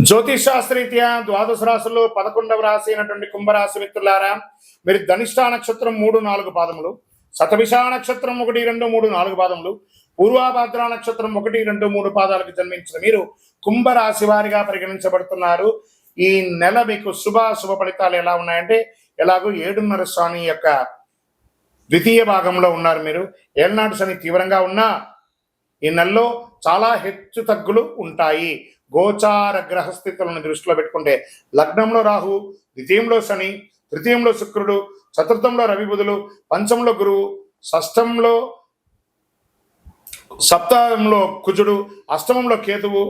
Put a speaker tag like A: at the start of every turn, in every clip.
A: జ్యోతిషాస్త్రీత్యా ద్వాదశ రాశుల్లో పదకొండవ రాశి అయినటువంటి కుంభరాశి మిత్రులారా మీరు ధనిష్టా నక్షత్రం మూడు నాలుగు పాదములు శతభిష నక్షత్రం ఒకటి రెండు మూడు నాలుగు పాదములు పూర్వాభాద్ర నక్షత్రం ఒకటి రెండు మూడు పాదాలకు జన్మించిన మీరు కుంభరాశి వారిగా పరిగణించబడుతున్నారు. ఈ నెల మీకు శుభ శుభ ఫలితాలు ఎలా ఉన్నాయంటే ఎలాగో ఏడున్నర స్వామి యొక్క ద్వితీయ భాగంలో ఉన్నారు మీరు. ఏళ్ళనాడు శని తీవ్రంగా ఉన్నా ఈ నెలలో చాలా హెచ్చు తగ్గులు ఉంటాయి. గోచార గ్రహస్థితులను దృష్టిలో పెట్టుకుంటే లగ్నంలో రాహు ద్వితీయంలో శని తృతీయంలో శుక్రుడు చతుర్థంలో రవి బుధులు పంచంలో గురువు షష్టంలో సప్తమంలో కుజుడు అష్టమంలో కేతువు.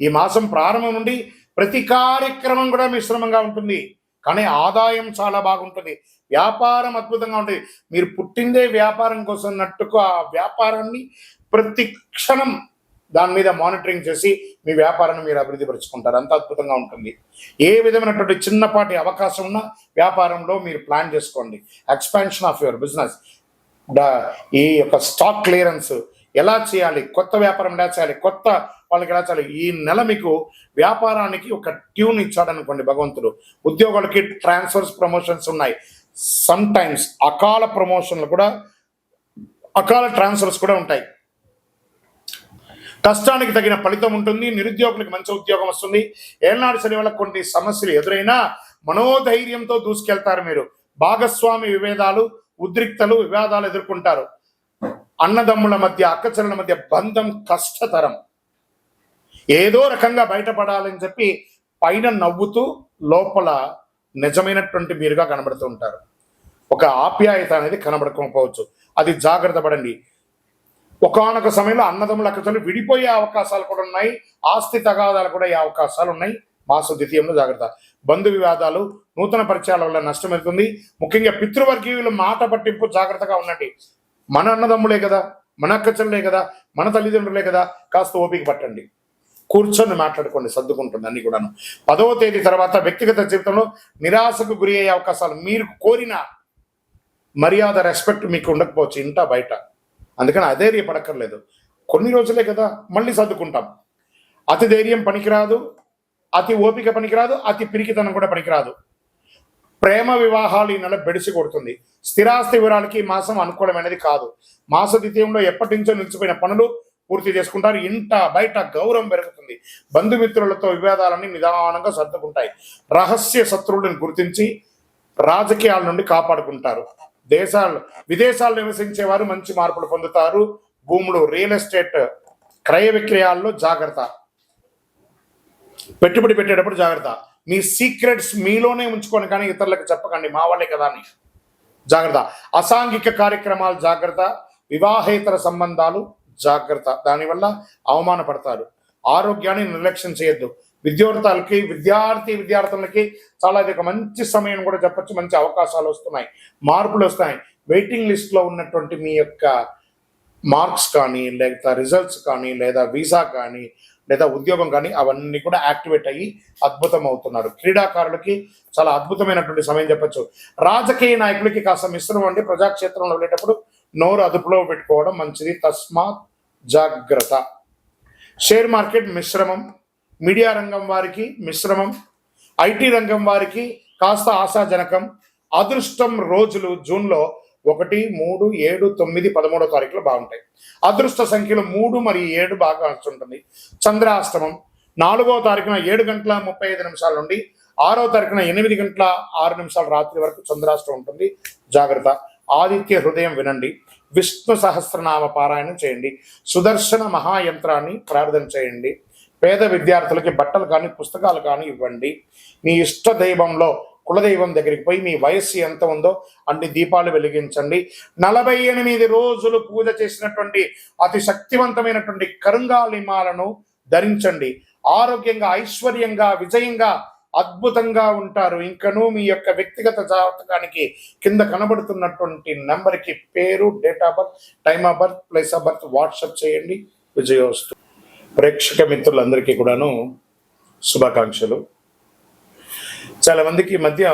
A: ఈ మాసం ప్రారంభం నుండి ప్రతి కార్యక్రమం కూడా మిశ్రమంగా ఉంటుంది. కానీ ఆదాయం చాలా బాగుంటుంది. వ్యాపారం అద్భుతంగా ఉంటుంది. మీరు పుట్టిందే వ్యాపారం కోసం నట్టుకు ఆ వ్యాపారాన్ని ప్రతి క్షణం దాని మీద మానిటరింగ్ చేసి మీ వ్యాపారాన్ని మీరు అభివృద్ధి పరుచుకుంటారు. అంత అద్భుతంగా ఉంటుంది. ఏ విధమైనటువంటి చిన్నపాటి అవకాశం ఉన్న వ్యాపారంలో మీరు ప్లాన్ చేసుకోండి. ఎక్స్పాన్షన్ ఆఫ్ యువర్ బిజినెస్ ఈ యొక్క స్టాక్ క్లియరెన్స్ ఎలా చేయాలి? కొత్త వ్యాపారం ఎలా చేయాలి? కొత్త వాళ్ళకి ఎలా చేయాలి? ఈ నెల మీకు వ్యాపారానికి ఒక ట్యూన్ ఇచ్చాడనుకోండి భగవంతుడు. ఉద్యోగులకి ట్రాన్స్ఫర్స్ ప్రమోషన్స్ ఉన్నాయి. సమ్ టైమ్స్ అకాల ప్రమోషన్లు కూడా అకాల ట్రాన్స్ఫర్స్ కూడా ఉంటాయి. కష్టానికి తగిన ఫలితం ఉంటుంది నిరుద్యోగులకు మంచి ఉద్యోగం వస్తుంది. ఏనాడు శని వల్ల కొన్ని సమస్యలు ఎదురైనా మనోధైర్యంతో దూసుకెళ్తారు మీరు. భాగస్వామి విభేదాలు ఉద్రిక్తలు వివాదాలు ఎదుర్కొంటారు. అన్నదమ్ముల మధ్య అక్కచెల్లెల మధ్య బంధం కష్టతరం. ఏదో రకంగా బయటపడాలని చెప్పి పైన నవ్వుతూ లోపల నిజమైనటువంటి మీరుగా కనబడుతూ ఉంటారు. ఒక ఆప్యాయత అనేది కనబడకపోవచ్చు. అది జాగ్రత్త పడండి. ఒకనొక సమయంలో అన్నదమ్ముల అక్కచెల్లు విడిపోయే అవకాశాలు కూడా ఉన్నాయి. ఆస్తి తగాదాలు కూడా అయ్యే అవకాశాలు ఉన్నాయి. మాస ద్వితీయంలో జాగ్రత్త. బంధు వివాదాలు నూతన పరిచయాల వల్ల నష్టం అవుతుంది ముఖ్యంగా పితృవర్గీయుల మాట పట్టింపు జాగ్రత్తగా ఉండండి. మన అన్నదమ్ములే కదా మన అక్కచెల్లే కదా మన తల్లిదండ్రులే కదా కాస్త ఓపిక పట్టండి. కూర్చొని మాట్లాడుకోండి సర్దుకుంటుంది అన్ని కూడాను. పదవ తేదీ తర్వాత వ్యక్తిగత జీవితంలో నిరాశకు గురి అయ్యే అవకాశాలు మీరు కోరిన మర్యాద రెస్పెక్ట్ మీకు ఉండకపోవచ్చు ఇంట బయట. అందుకని అధైర్యపడక్కర్లేదు కొన్ని రోజులే కదా మళ్ళీ సర్దుకుంటాం. అతి ధైర్యం పనికిరాదు అతి ఓపిక పనికిరాదు అతి పిరికితనం కూడా పనికిరాదు. ప్రేమ వివాహాలు ఈ నెల బెడిసి కొడుతుంది. స్థిరాస్తి వివరాలకి ఈ మాసం అనుకూలమైనది కాదు. మాస ద్వితీయంలో ఎప్పటి నుంచో నిలిచిపోయిన పనులు పూర్తి చేసుకుంటారు. ఇంట బయట గౌరవం పెరుగుతుంది. బంధుమిత్రులతో వివాదాలన్నీ నిదానంగా సర్దుకుంటాయి. రహస్య శత్రువులను గుర్తించి రాజకీయాల నుండి కాపాడుకుంటారు. దేశాలు విదేశాలు నివసించే వారు మంచి మార్పులు పొందుతారు. భూములు రియల్ ఎస్టేట్ క్రయ విక్రయాల్లో జాగ్రత్త. పెట్టుబడి పెట్టేటప్పుడు జాగ్రత్త. మీ సీక్రెట్స్ మీలోనే ఉంచుకొని కానీ ఇతరులకు చెప్పకండి. మా వాళ్ళే కదా అని. జాగ్రత్త. అసాంఘిక కార్యక్రమాలు జాగ్రత్త. వివాహేతర సంబంధాలు జాగ్రత్త. దానివల్ల అవమానపడతారు. ఆరోగ్యాన్ని నిర్లక్ష్యం చేయొద్దు. విద్యార్థులకి విద్యార్థి విద్యార్థులకి చాలా ఇది ఒక మంచి సమయం కూడా చెప్పొచ్చు. మంచి అవకాశాలు వస్తున్నాయి. మార్పులు వస్తాయి. వెయిటింగ్ లిస్ట్లో ఉన్నటువంటి మీ యొక్క మార్క్స్ కానీ లేదా రిజల్ట్స్ కానీ లేదా వీసా కానీ లేదా ఉద్యోగం కానీ అవన్నీ కూడా యాక్టివేట్ అయ్యి అద్భుతం అవుతున్నారు క్రీడాకారులకి చాలా అద్భుతమైనటువంటి సమయం చెప్పచ్చు. రాజకీయ నాయకులకి కాస్త మిశ్రమం అండి. ప్రజాక్షేత్రంలో వెళ్ళేటప్పుడు నోరు అదుపులో పెట్టుకోవడం మంచిది. తస్మాత్ జాగ్రత్త. షేర్ మార్కెట్ మిశ్రమం. మీడియా రంగం వారికి మిశ్రమం ఐటీ రంగం వారికి కాస్త ఆశాజనకం. అదృష్టం రోజులు జూన్లో ఒకటి మూడు ఏడు తొమ్మిది పదమూడో తారీఖులో బాగుంటాయి. అదృష్ట సంఖ్యలు మూడు మరియు ఏడు బాగా ఉంటుంది చంద్రాష్టమం నాలుగో తారీఖున ఏడు గంటల ముప్పై ఐదు నిమిషాల నుండి ఆరో తారీఖున ఎనిమిది గంటల ఆరు నిమిషాల రాత్రి వరకు చంద్రాష్టమం ఉంటుంది. జాగ్రత్త. ఆదిత్య హృదయం వినండి. విష్ణు సహస్రనామ పారాయణం చేయండి. సుదర్శన మహాయంత్రాన్ని ప్రార్థన చేయండి. పేద విద్యార్థులకి బట్టలు కానీ పుస్తకాలు కానీ ఇవ్వండి. మీ ఇష్ట దైవంలో కులదైవం దగ్గరికి పోయి మీ వయస్సు ఎంత ఉందో అన్ని దీపాలు వెలిగించండి. నలభై ఎనిమిది రోజులు పూజ చేసినటువంటి అతి శక్తివంతమైనటువంటి కరుంగాలిమాలను ధరించండి. ఆరోగ్యంగా ఐశ్వర్యంగా విజయంగా అద్భుతంగా ఉంటారు. ఇంకనూ మీ యొక్క వ్యక్తిగత జాతకానికి కింద కనబడుతున్నటువంటి నెంబర్కి పేరు date of birth time of birth place of birth WhatsApp చేయండి. విజయోస్తు ప్రేక్షక మిత్రులందరికీ కూడాను శుభాకాంక్షలు. చాలా మందికి ఈ మధ్య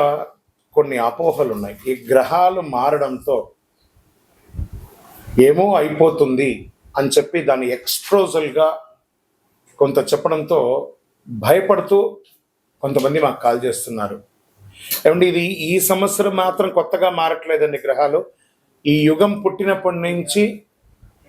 A: కొన్ని అపోహలు ఉన్నాయి. ఈ గ్రహాలు మారడంతో ఏమో అయిపోతుంది అని చెప్పి దాన్ని ఎక్స్ప్రోజల్గా కొంత చెప్పడంతో భయపడుతూ కొంతమంది మాకు కాల్ చేస్తున్నారు. ఏమండి ఇది ఈ సంవత్సరం మాత్రం కొత్తగా మారట్లేదండి గ్రహాలు. ఈ యుగం పుట్టినప్పటి నుంచి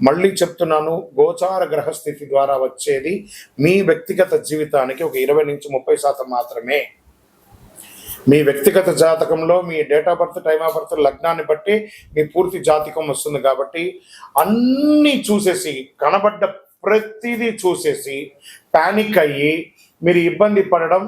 A: మళ్ళీ చెప్తున్నాను గోచార గ్రహ స్థితి ద్వారా వచ్చేది మీ వ్యక్తిగత జీవితానికి ఒక ఇరవై నుంచి ముప్పై శాతం మాత్రమే. మీ వ్యక్తిగత జాతకంలో మీ date of birth time of birth లగ్నాన్ని బట్టి మీ పూర్తి జాతకం వస్తుంది కాబట్టి అన్నీ చూసేసి కనబడ్డ ప్రతిదీ చూసేసి ప్యానిక్ అయ్యి మీరు ఇబ్బంది పడడం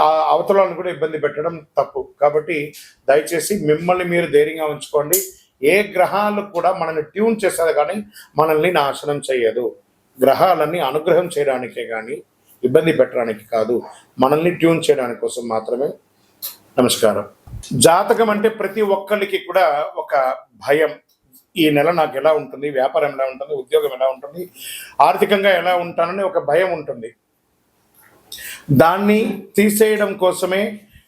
A: అవతలాలను అవతలను కూడా ఇబ్బంది పెట్టడం తప్పు. కాబట్టి దయచేసి మిమ్మల్ని మీరు ధైర్యంగా ఉంచుకోండి. ఏ గ్రహాలు కూడా మనల్ని ట్యూన్ చేస్తుంది కానీ మనల్ని నాశనం చేయదు. గ్రహాలన్నీ అనుగ్రహం చేయడానికే కానీ ఇబ్బంది పెట్టడానికి కాదు. మనల్ని ట్యూన్ చేయడానికి కోసం మాత్రమే. నమస్కారం. జాతకం అంటే ప్రతి ఒక్కరికి కూడా ఒక భయం. ఈ నెల నాకు ఎలా ఉంటుంది? వ్యాపారం ఎలా ఉంటుంది? ఉద్యోగం ఎలా ఉంటుంది? ఆర్థికంగా ఎలా ఉంటానని ఒక భయం ఉంటుంది. దాన్ని తీసేయడం కోసమే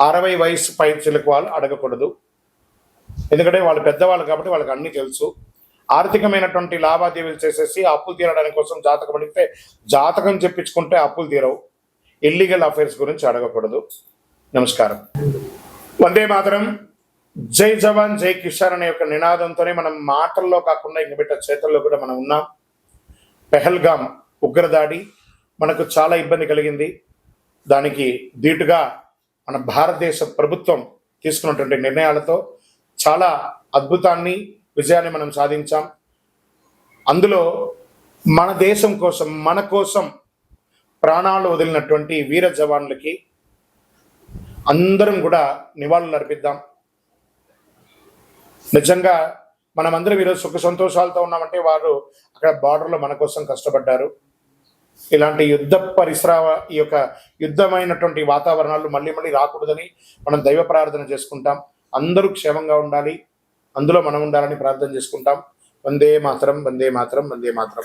A: అరవై వయసు పై చిలుకు వాళ్ళు అడగకూడదు. ఎందుకంటే వాళ్ళు పెద్దవాళ్ళు కాబట్టి వాళ్ళకి అన్ని తెలుసు. ఆర్థికమైనటువంటి లావాదేవీలు చేసేసి అప్పులు తీరడానికి కోసం జాతకం అడిగితే జాతకం చెప్పించుకుంటే అప్పులు తీరవు. ఇల్లీగల్ అఫైర్స్ గురించి అడగకూడదు. నమస్కారం. వందే మాత్రం. జై జవాన్ జై కిషాన్ అనే యొక్క నినాదంతోనే మనం మాటల్లో కాకుండా ఇంక బిడ్డ చేతుల్లో కూడా మనం ఉన్నాం. పెహల్గాం ఉగ్రదాడి మనకు చాలా ఇబ్బంది కలిగింది. దానికి ధీటుగా మన భారతదేశ ప్రభుత్వం తీసుకున్నటువంటి నిర్ణయాలతో చాలా అద్భుతాన్ని విజయాన్ని మనం సాధించాం. అందులో మన దేశం కోసం మన కోసం ప్రాణాలు వదిలినటువంటి వీర జవాన్లకి అందరం కూడా నివాళులు అర్పిద్దాం. నిజంగా మనమందరం ఈరోజు సుఖ సంతోషాలతో ఉన్నామంటే వారు అక్కడ బార్డర్లో మన కోసం కష్టపడ్డారు. ఇలాంటి యుద్ధ పరిశ్రమ ఈ యొక్క యుద్ధమైనటువంటి వాతావరణాలు మళ్ళీ మళ్ళీ రాకూడదని మనం దైవ ప్రార్థన చేసుకుంటాం. అందరూ క్షేమంగా ఉండాలి. అందులో మనం ఉండాలని ప్రార్థన చేసుకుంటాం. వందే మాత్రం వందే మాత్రం వందే మాత్రం.